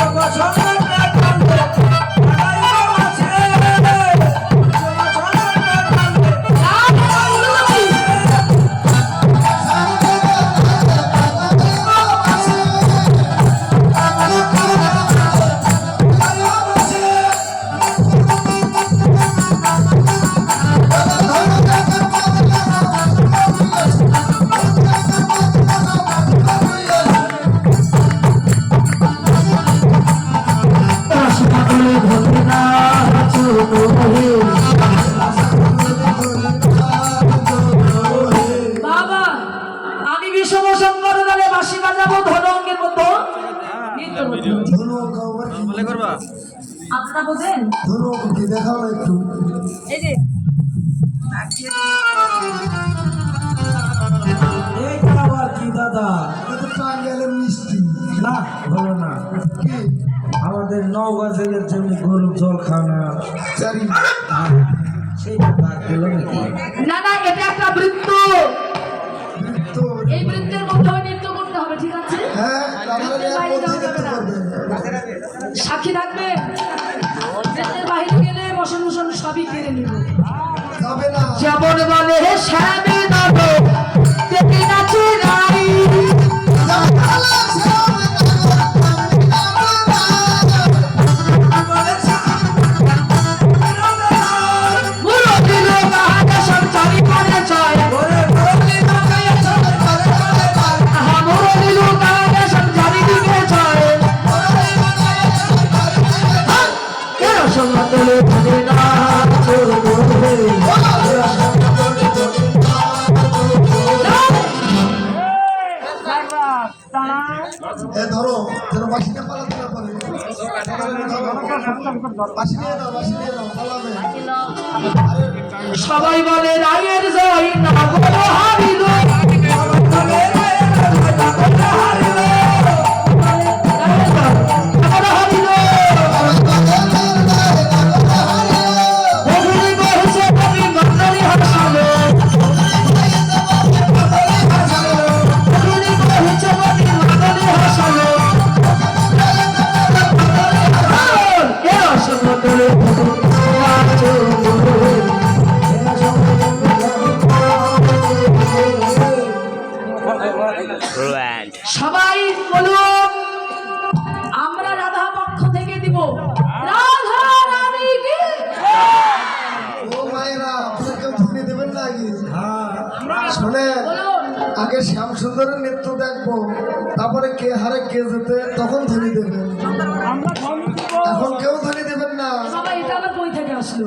বাবা আপনারা বোঝেন দেখাও না একটু। এই যে। এইটা আবার কি দাদা? এটা তো মিষ্টি। না হলো না। আমাদের নওগাঁ জেলের জন্য গরু জল খাওয়া চারি সেইটা বাদ দিল নাকি? না না এটা একটা বৃত্ত। এই বৃত্তের মধ্যে নৃত্য করতে হবে ঠিক আছে? হ্যাঁ সাক্ষী থাকবে বসন কেড়ে নিব। যাবে না। যেমন বলে শ্যামে সবাই বলে রায়ের জয় না গো সবাই বলুন আমরা রাধা পক্ষ থেকে দিব। রাধা রানীকে ও মায়েরা আপনারা কেউ ধুনে দেবেন না আগে? শোনেন বলুন। আগে শ্যাম সুন্দরের নৃত্য দেখব তারপরে কে হারে কে যেতে তখন ধ্বনি দেবেন। এখন কেউ ধ্বনি দেবেন না। সবাই এটা আবার কই থেকে আসলো?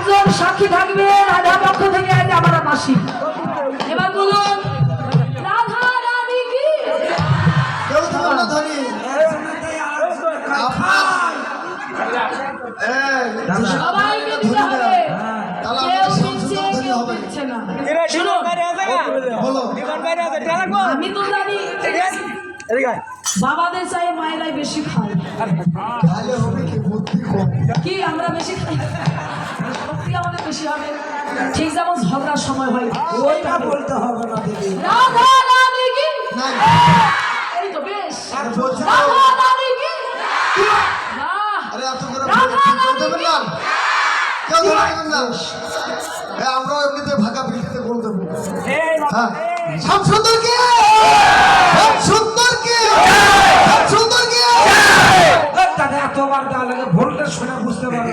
একজন সাক্ষী থাকবে রাধা পক্ষ থেকে আমার মাসি। এবার বলুন রাধা রানী কি? সবাইকে দিতে হবে। আমি তো জানি বাবাদের চাই মায়েরাই বেশি খায়। কি আমরা বেশি খাই? বেশি হবে। ঠিক যেমন ঝগড়ার সময় হয়। ওইটা বলতে হবে না দিদি। রাধা রানী কি? এই তো বেশ। আরে বলছি রাধা রানী কি? বাহ! আরে এত করে বলে কেউ দেবেন না কেউ দেবেন না? এ, আমরা এমনিতে ভাগা পিঠিতে গোল দেবো হ্যাঁ। সব সুন্দর কে? সব সুন্দর কে? সব সুন্দর কে? দাদা এতবার দেওয়া লাগে ভোল্টেজ শুনে বুঝতে পারবে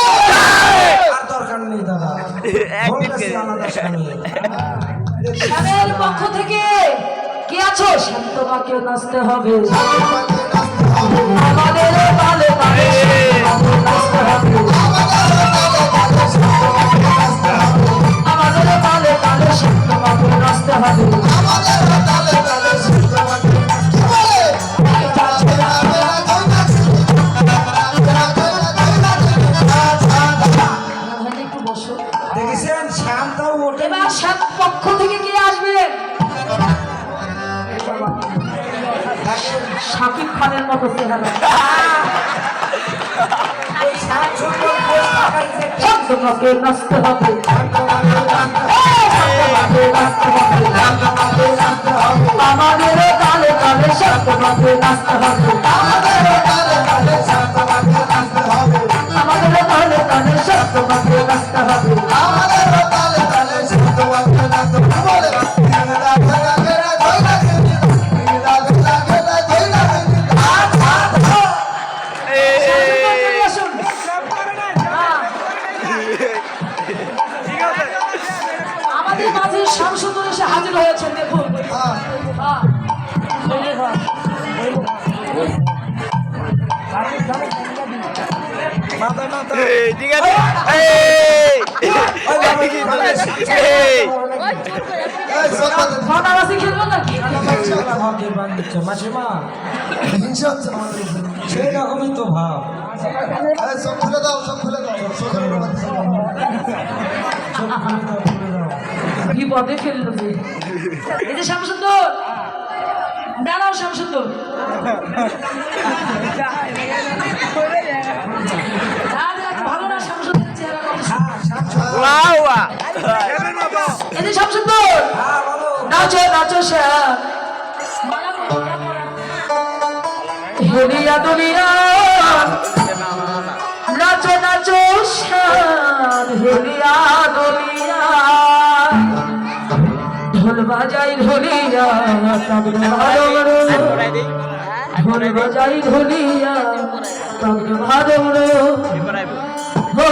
শ্যামের পক্ষ থেকে কি আছো শ্যাম তোমাকে নাচতে হবে আমাদের ভালো নাচতে হবে আমাদের তালে তালে শ্যাম তোমাকে নাচতে হবে খানের মতো আমাদের তালে তালে শ্যাম তোমাকে নাচতে হবে। আমাদের তালে তালে শ্যাম তোমাকে নাচতে হবে। আসুন আমাদের উপরে। সেই তো ভাব সব খুলে দাও খুলে দাও বিপদে ফেলল এই যে শামসুদ্দুর দাঁড়াও শামসুদ্দুর যে শামসুদ্দুর নাচো নাচো শ্যাম। হেলিয়া দুলিয়া নাচো নাচো শ্যাম। দুলিয়া ঢোল বাজাই ঢোলিয়া ঢোল বাজাই ঢোলিয়া ও